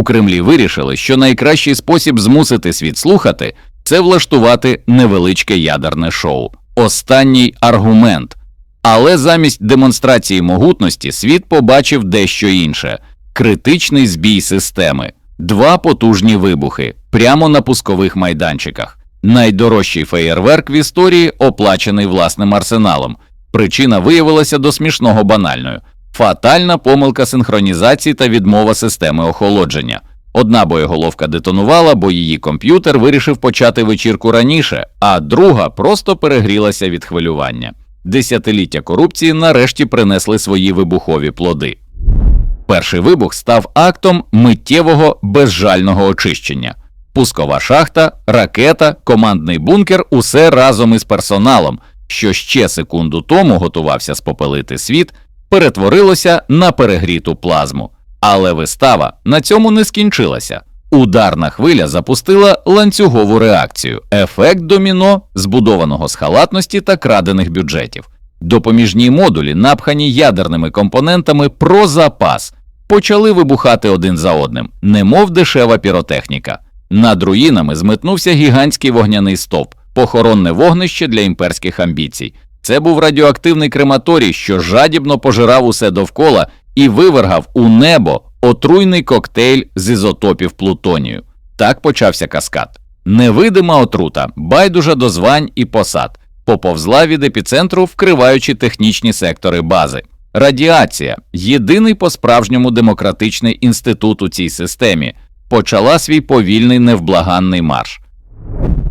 У Кремлі вирішили, що найкращий спосіб змусити світ слухати це влаштувати невеличке ядерне шоу. Останній аргумент. Але замість демонстрації могутності світ побачив дещо інше критичний збій системи, два потужні вибухи прямо на пускових майданчиках. Найдорожчий феєрверк в історії оплачений власним арсеналом. Причина виявилася до смішного банальною фатальна помилка синхронізації та відмова системи охолодження. Одна боєголовка детонувала, бо її комп'ютер вирішив почати вечірку раніше, а друга просто перегрілася від хвилювання. Десятиліття корупції нарешті принесли свої вибухові плоди. Перший вибух став актом миттєвого безжального очищення. Пускова шахта, ракета, командний бункер усе разом із персоналом, що ще секунду тому готувався спопелити світ, перетворилося на перегріту плазму. Але вистава на цьому не скінчилася. Ударна хвиля запустила ланцюгову реакцію, ефект доміно, збудованого з халатності та крадених бюджетів. Допоміжні модулі, напхані ядерними компонентами про запас, почали вибухати один за одним, немов дешева піротехніка. Над руїнами зметнувся гігантський вогняний стовп, похоронне вогнище для імперських амбіцій. Це був радіоактивний крематорій, що жадібно пожирав усе довкола і вивергав у небо отруйний коктейль з ізотопів плутонію. Так почався каскад. Невидима отрута, байдужа до звань і посад, поповзла від епіцентру, вкриваючи технічні сектори бази. Радіація, єдиний по справжньому демократичний інститут у цій системі, почала свій повільний невблаганний марш.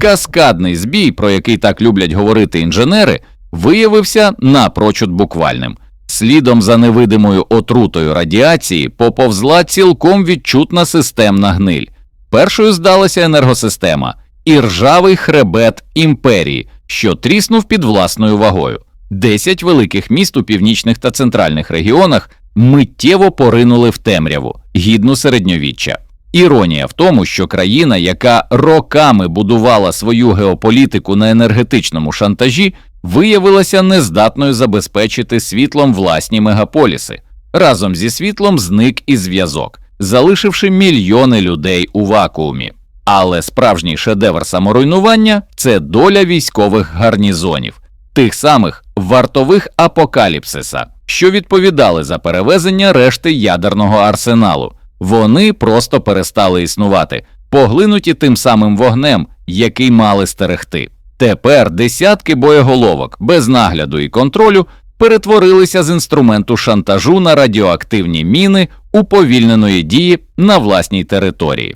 Каскадний збій, про який так люблять говорити інженери, виявився напрочуд буквальним. Слідом за невидимою отрутою радіації поповзла цілком відчутна системна гниль. Першою здалася енергосистема і ржавий хребет імперії, що тріснув під власною вагою. Десять великих міст у північних та центральних регіонах миттєво поринули в темряву, гідну середньовіччя. Іронія в тому, що країна, яка роками будувала свою геополітику на енергетичному шантажі, виявилася нездатною забезпечити світлом власні мегаполіси. Разом зі світлом зник і зв'язок, залишивши мільйони людей у вакуумі. Але справжній шедевр саморуйнування це доля військових гарнізонів, тих самих вартових апокаліпсиса, що відповідали за перевезення решти ядерного арсеналу. Вони просто перестали існувати, поглинуті тим самим вогнем, який мали стерегти. Тепер десятки боєголовок без нагляду і контролю перетворилися з інструменту шантажу на радіоактивні міни уповільненої дії на власній території.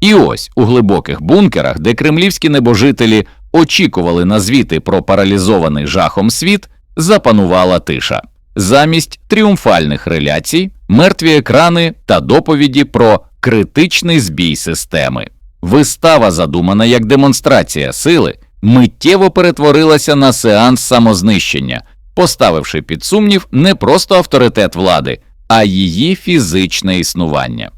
І ось у глибоких бункерах, де кремлівські небожителі очікували на звіти про паралізований жахом світ, запанувала тиша. Замість тріумфальних реляцій, мертві екрани та доповіді про критичний збій системи. Вистава, задумана як демонстрація сили, миттєво перетворилася на сеанс самознищення, поставивши під сумнів не просто авторитет влади, а її фізичне існування.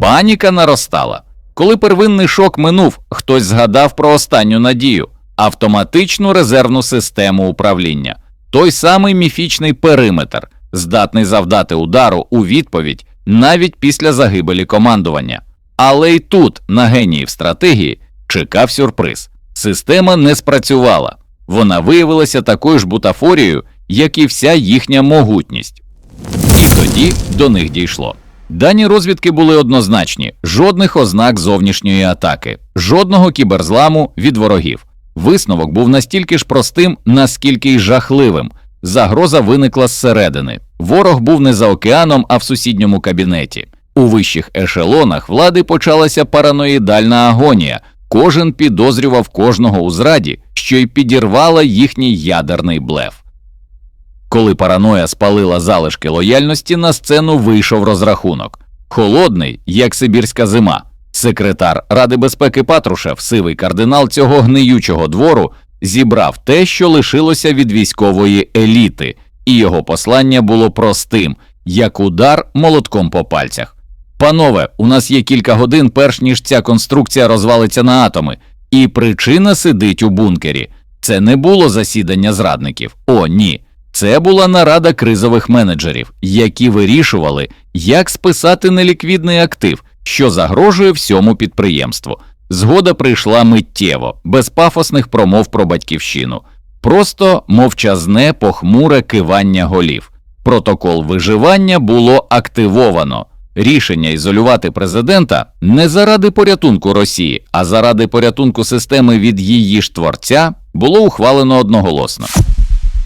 Паніка наростала. Коли первинний шок минув, хтось згадав про останню надію автоматичну резервну систему управління, той самий міфічний периметр, здатний завдати удару у відповідь навіть після загибелі командування. Але й тут, на геніїв стратегії, чекав сюрприз. Система не спрацювала, вона виявилася такою ж бутафорією, як і вся їхня могутність. І тоді до них дійшло. Дані розвідки були однозначні: жодних ознак зовнішньої атаки, жодного кіберзламу від ворогів. Висновок був настільки ж простим, наскільки й жахливим. Загроза виникла зсередини. Ворог був не за океаном, а в сусідньому кабінеті. У вищих ешелонах влади почалася параноїдальна агонія. Кожен підозрював кожного у зраді, що й підірвала їхній ядерний блеф. Коли параноя спалила залишки лояльності, на сцену вийшов розрахунок холодний, як сибірська зима. Секретар Ради безпеки Патрушев, сивий кардинал цього гниючого двору, зібрав те, що лишилося від військової еліти, і його послання було простим, як удар молотком по пальцях. Панове, у нас є кілька годин, перш ніж ця конструкція розвалиться на атоми, і причина сидить у бункері. Це не було засідання зрадників. О, ні. Це була нарада кризових менеджерів, які вирішували, як списати неліквідний актив, що загрожує всьому підприємству. Згода прийшла миттєво, без пафосних промов про батьківщину, просто мовчазне похмуре кивання голів. Протокол виживання було активовано. Рішення ізолювати президента не заради порятунку Росії, а заради порятунку системи від її ж творця було ухвалено одноголосно.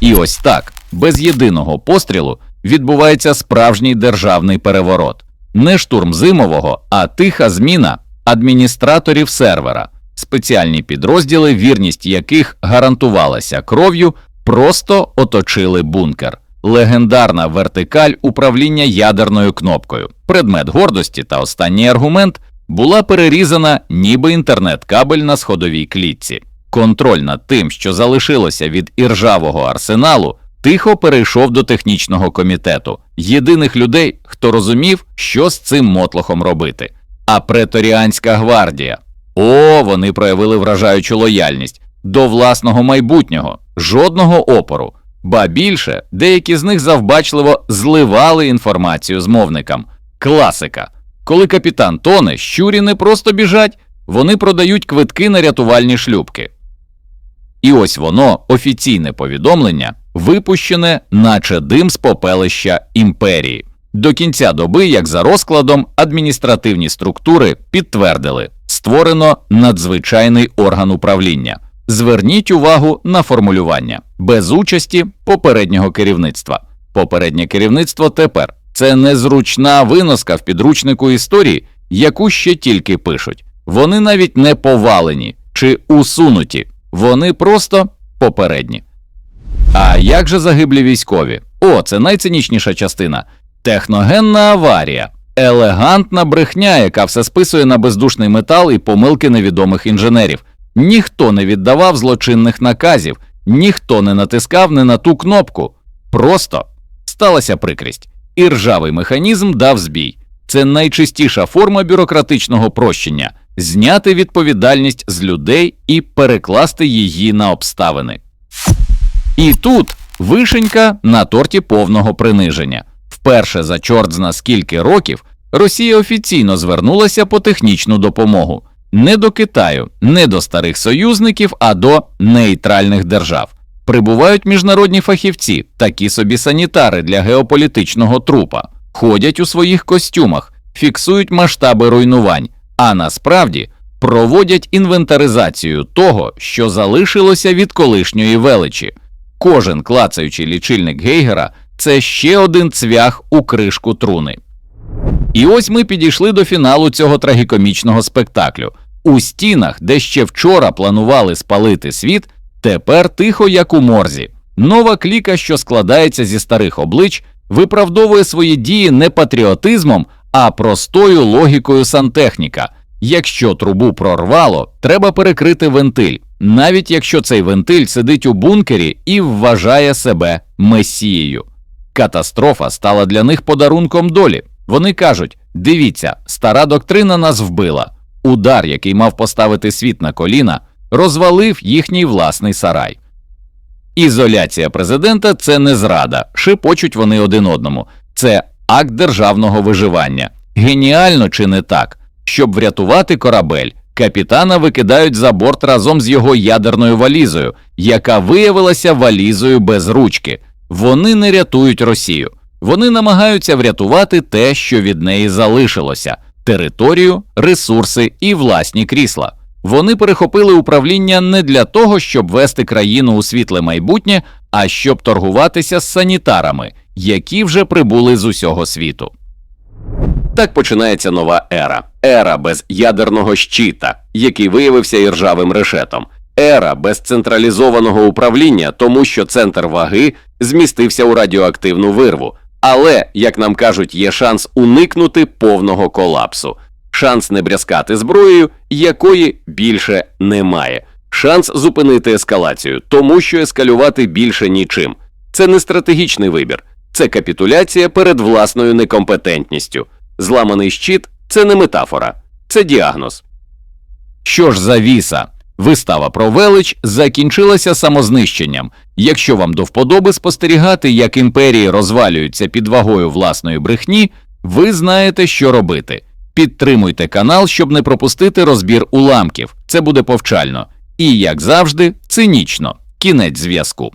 І ось так, без єдиного пострілу, відбувається справжній державний переворот. Не штурм зимового, а тиха зміна адміністраторів сервера, спеціальні підрозділи, вірність яких гарантувалася кров'ю, просто оточили бункер. Легендарна вертикаль управління ядерною кнопкою. Предмет гордості та останній аргумент була перерізана, ніби інтернет-кабель на сходовій клітці. Контроль над тим, що залишилося від іржавого арсеналу, тихо перейшов до технічного комітету, єдиних людей, хто розумів, що з цим мотлохом робити. А преторіанська гвардія. О, вони проявили вражаючу лояльність до власного майбутнього, жодного опору. Ба більше, деякі з них завбачливо зливали інформацію змовникам. Класика. Коли капітан тоне, щурі не просто біжать, вони продають квитки на рятувальні шлюбки. І ось воно, офіційне повідомлення, випущене, наче дим з попелища імперії. До кінця доби, як за розкладом, адміністративні структури підтвердили, створено надзвичайний орган управління. Зверніть увагу на формулювання без участі попереднього керівництва. Попереднє керівництво тепер це незручна виноска в підручнику історії, яку ще тільки пишуть. Вони навіть не повалені чи усунуті, вони просто попередні. А як же загиблі військові? О, це найцинічніша частина. Техногенна аварія, елегантна брехня, яка все списує на бездушний метал і помилки невідомих інженерів. Ніхто не віддавав злочинних наказів, ніхто не натискав не на ту кнопку. Просто сталася прикрість. І ржавий механізм дав збій. Це найчистіша форма бюрократичного прощення зняти відповідальність з людей і перекласти її на обставини. І тут вишенька на торті повного приниження. Вперше за чорт зна скільки років Росія офіційно звернулася по технічну допомогу не до Китаю, не до старих союзників, а до нейтральних держав. Прибувають міжнародні фахівці, такі собі санітари для геополітичного трупа, ходять у своїх костюмах, фіксують масштаби руйнувань, а насправді проводять інвентаризацію того, що залишилося від колишньої величі. Кожен клацаючий лічильник Гейгера це ще один цвях у кришку труни. І ось ми підійшли до фіналу цього трагікомічного спектаклю. У стінах, де ще вчора планували спалити світ, тепер тихо, як у морзі. Нова кліка, що складається зі старих облич, виправдовує свої дії не патріотизмом, а простою логікою сантехніка. Якщо трубу прорвало, треба перекрити вентиль, навіть якщо цей вентиль сидить у бункері і вважає себе месією. Катастрофа стала для них подарунком долі. Вони кажуть: дивіться, стара доктрина нас вбила. Удар, який мав поставити світ на коліна, розвалив їхній власний сарай. Ізоляція президента це не зрада, шепочуть вони один одному. Це акт державного виживання. Геніально чи не так? Щоб врятувати корабель, капітана викидають за борт разом з його ядерною валізою, яка виявилася валізою без ручки. Вони не рятують Росію. Вони намагаються врятувати те, що від неї залишилося територію, ресурси і власні крісла. Вони перехопили управління не для того, щоб вести країну у світле майбутнє, а щоб торгуватися з санітарами, які вже прибули з усього світу. Так починається нова ера. Ера без ядерного щита, який виявився іржавим решетом. Ера без централізованого управління, тому що центр ваги змістився у радіоактивну вирву. Але, як нам кажуть, є шанс уникнути повного колапсу, шанс не брязкати зброєю, якої більше немає, шанс зупинити ескалацію, тому що ескалювати більше нічим. Це не стратегічний вибір, це капітуляція перед власною некомпетентністю. Зламаний щит це не метафора, це діагноз. Що ж за віса? Вистава про велич закінчилася самознищенням. Якщо вам до вподоби спостерігати, як імперії розвалюються під вагою власної брехні, ви знаєте, що робити. Підтримуйте канал, щоб не пропустити розбір уламків. Це буде повчально. І, як завжди, цинічно. Кінець зв'язку.